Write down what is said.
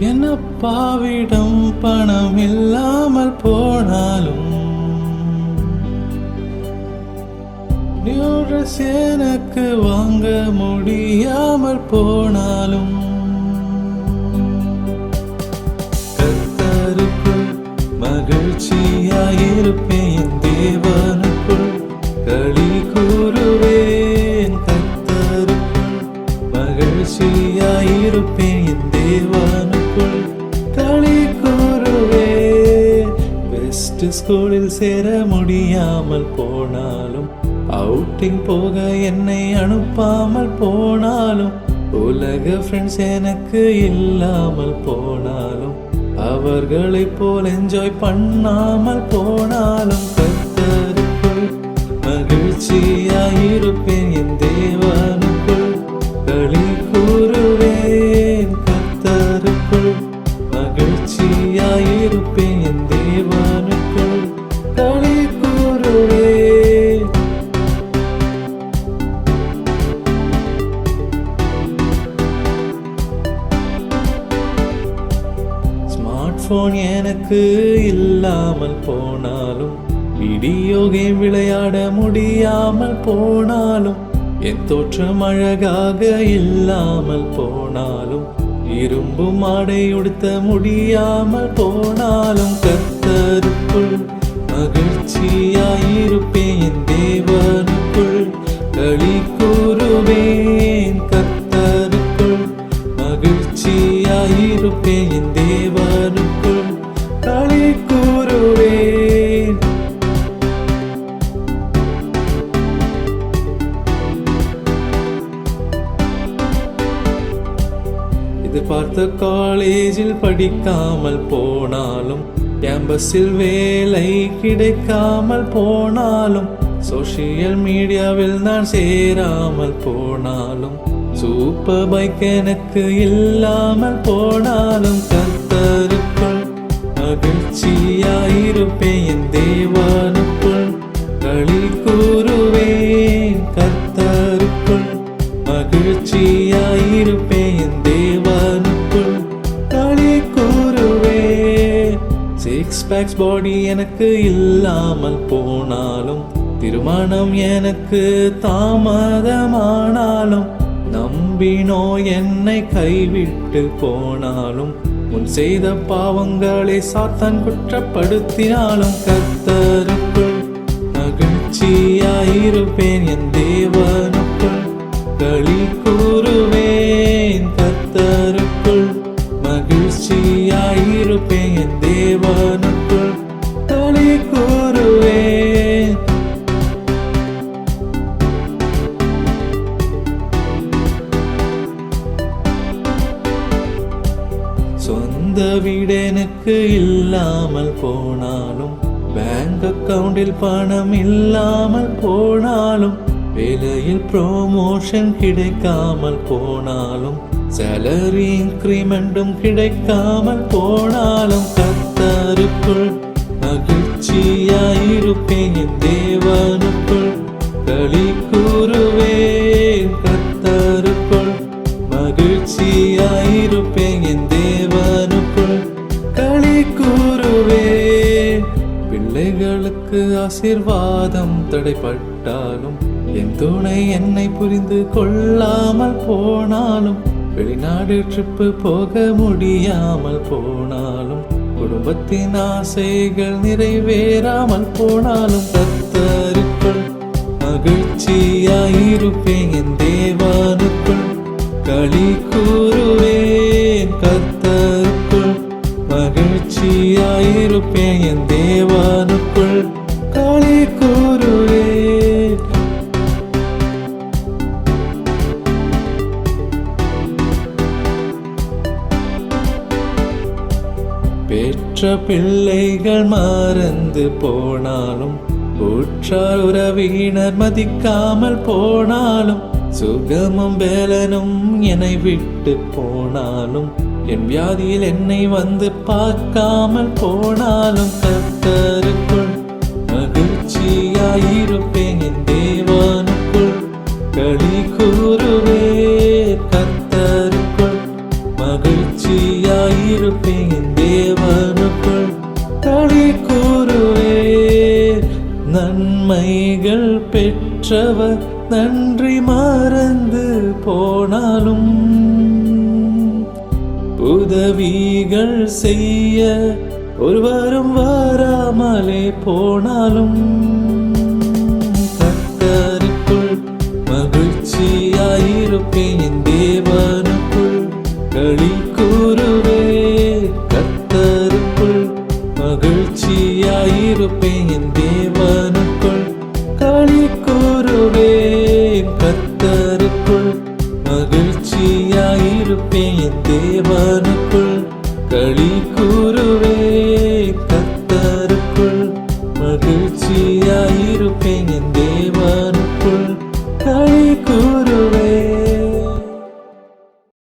என் அப்பாவிடம் பணம் இல்லாமல் போனாலும் நியூ ட்ரெஸ் எனக்கு வாங்க முடியாமல் போனாலும் கர்த்தருக்குள் மகிழ்ச்சியாயிருப்பேன் தேவனுக்குள். களி ஸ்கூலில் சேர முடியாமல் போனாலும் அவுட்டிங் போக என்னை அனுப்பாமல் போனாலும் உலக ஃப்ரெண்ட்ஸ் எனக்கு இல்லாமல் போனாலும் அவர்களைப் போல் என்ஜாய் பண்ணாமல் போனாலும் கத்தருக்குள் மகிழ்ச்சியாயிருப்பேன் என் தேவனுக்குள் ஃபோன் எனக்கு இல்லாமல் போனாலும் வீடியோ கேம் விளையாட முடியாமல் போனாலும் என் தோற்றம் அழகாக இல்லாமல் போனாலும் இரும்பு மாடை உடுத்த முடியாமல் போனாலும் கத்தருக்குள் மகிழ்ச்சியாயிருப்பேன் என் தேவனுக்குள் களி கூறுவேன் கத்தருக்குள் மகிழ்ச்சியாயிருப்பேன் என் கொடுத்த காலேஜில் படிக்காமல் போனாலும் கேம்பஸில் வேலை கிடைக்காமல் போனாலும் சோஷியல் மீடியாவில் நான் சேராமல் போனாலும் சூப்பர் பைக் எனக்கு இல்லாமல் போனாலும் பாடி எனக்கு இல்லாமல் போனாலும் திருமணம் எனக்கு தாமதமானாலும் நம்பினோ என்னை கைவிட்டு போனாலும் முன் செய்த பாவங்களை சாத்தான் குற்றப்படுத்தினாலும் கத்தரும் சொந்த வீடு எனக்கு இல்லாமல் போனாலும் பேங்க் அக்கவுண்டில் பணம் இல்லாமல் போனாலும் வேலையில் ப்ரோமோஷன் கிடைக்காமல் போனாலும் சேலரி இன்க்ரிமெண்ட்டும் கிடைக்காமல் போனாலும் கத்தருக்குள் மகிழ்ச்சியாயிருப்பேன் தேவனுக்குள். பிள்ளைகளுக்கு ஆசிர்வாதம் தடைப்பட்டாலும் என் துணை என்னை புரிந்து கொள்ளாமல் போனாலும் வெளிநாடு ட்ரிப்பு போக முடியாமல் போனாலும் குடும்பத்தின் ஆசைகள் நிறைவேறாமல் போனாலும் கத்தருக்குள் மகிழ்ச்சியாயிருப்பேன் என் தேவானுக்குள். களி கூறுவேன் கத்த மகிழ்ச்சியாயிருப்பேன் என் தேவனுக்குள். காளி கூறுவே. பெற்ற பிள்ளைகள் மறந்து போனாலும் உற்றார் உறவினர் மதிக்காமல் போனாலும் சுகமும் வேலனும் என்னை விட்டு போனாலும் என் வியாதியில் என்னை வந்து பார்க்காமல் போனாலும் கத்தருக்குள் மகிழ்ச்சியாயிருப்பேன் என் தேவனுக்குள். களி கூறுவே கத்தருக்குள் மகிழ்ச்சியாயிருப்பேன் என் தேவனுக்குள். களி கூறுவே நன்மைகள் பெற்றவர் நன்றி மறந்து போனாலும் உதவிகள் செய்ய ஒருவரும் வராமலே போனாலும்